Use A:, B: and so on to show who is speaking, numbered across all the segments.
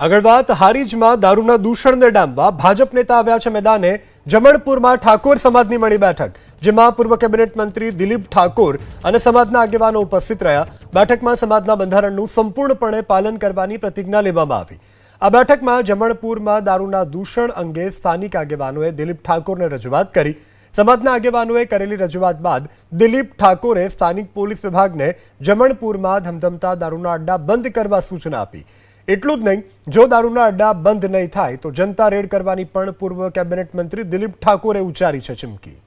A: આગળ વાત, હારીજમાં દારૂના દૂષણને ડામવા, ભાજપ નેતા આવ્યા છે મેદાને. જમણપુરમાં ઠાકોર સમાજની મળી બેઠક, જેમાં પૂર્વ કેબિનેટ મંત્રી દિલીપ ઠાકોર અને સમાજના આગેવાનો ઉપસ્થિત રહ્યા. બેઠકમાં સમાજના બંધારણનું સંપૂર્ણપણે પાલન કરવાની પ્રતિજ્ઞા લેવામાં આવી. આ બેઠકમાં જમણપુરમાં દારૂના દૂષણ અંગે સ્થાનિક આગેવાનોએ દિલીપ ઠાકોરને રજૂઆત કરી. સમાજના આગેવાનોએ કરેલી રજૂઆત બાદ દિલીપ ઠાકોરે સ્થાનિક પોલીસ વિભાગને જમણપુરમાં ધમધમતા દારૂના અડ્ડા બંધ કરવા સૂચના આપી. એટલું જ નહીં, જો દારૂના અડ્ડા બંધ નહીં થાય, તો જનતા રેડ કરવાની પણ પૂર્વ કેબિનેટ મંત્રી દિલીપ ઠાકોરે ઉચ્ચારી છે ચીમકી.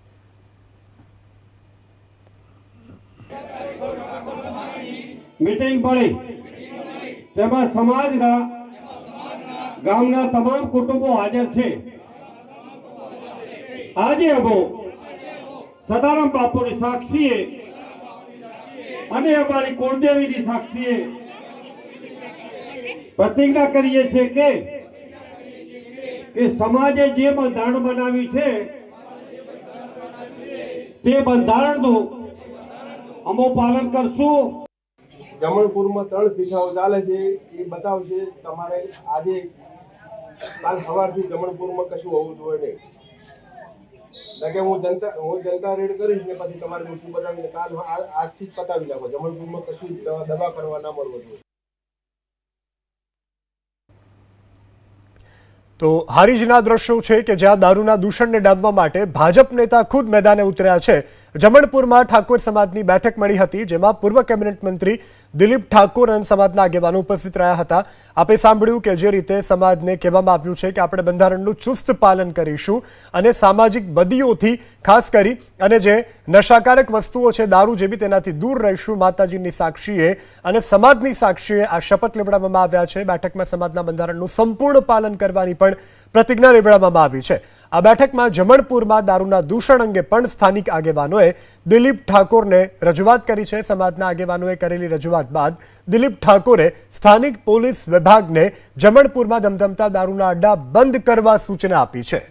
B: મીટિંગ પડી. તેમાં સમાજના, ગામના તમામ કુટુંબો હાજર છે. આજે અમો સદારામ બાપુની સાક્ષીએ અને અમારી કુળદેવીની સાક્ષીએ પ્રતિજ્ઞા કરીએ છીએ કે સમાજે જે બંધારણ બનાવ્યું છે, તે બંધારણનું અમો પાલન કરશું.
C: જમણપુરમાં ત્રણ પીઠાઓ ચાલે છે, એ બતાવશે તમારે આજે કાલ સવારથી જમણપુરમાં કશું હોવું જોઈએ નહીં. કે હું જનતા હું જનતા રેડ કરીશ ને પછી તમારે શું બતાવીને કાલ આજથી જ પતાવી નાખો. જમણપુરમાં કશું દવા કરવા ના મળવો જોઈએ.
A: તો હારીજના દ્રશ્યો છે કે જ્યાં દારૂના દૂષણને ડામવા માટે ભાજપ નેતા ખુદ મેદાને ઉતર્યા છે. જમણપુરમાં ઠાકોર સમાજની બેઠક મળી હતી, જેમાં પૂર્વ કેબિનેટ મંત્રી દિલીપ ઠાકોર અને સમાજના આગેવાનો ઉપસ્થિત રહ્યા હતા. આપે સાંભળ્યું કે જે રીતે સમાજને કહેવામાં આવ્યું છે કે આપણે બંધારણનું ચુસ્ત પાલન કરીશું અને સામાજિક બદીઓથી, ખાસ કરી અને જે નશાકારક વસ્તુઓ છે, દારૂ જેવી તેનાથી દૂર રહીશું, માતાજીની સાક્ષીએ અને સમાજની સાક્ષીએ આ શપથ લેવડાવવામાં આવ્યા છે. બેઠકમાં સમાજના બંધારણનું સંપૂર્ણ પાલન કરવાની પણ પ્રતિજ્ઞા લેવડાવવામાં આવી છે. આ બેઠકમાં જમણપુરમાં દારૂના દૂષણ અંગે પણ સ્થાનિક આગેવાનોએ દિલીપ ઠાકોરને રજૂઆત કરી છે. સમાજના આગેવાનોએ કરેલી રજૂઆત બાદ દિલીપ ઠાકોરે સ્થાનિક પોલીસ વિભાગને જમણપુરમાં ધમધમતા દારૂના અડ્ડા બંધ કરવા સૂચના આપી છે.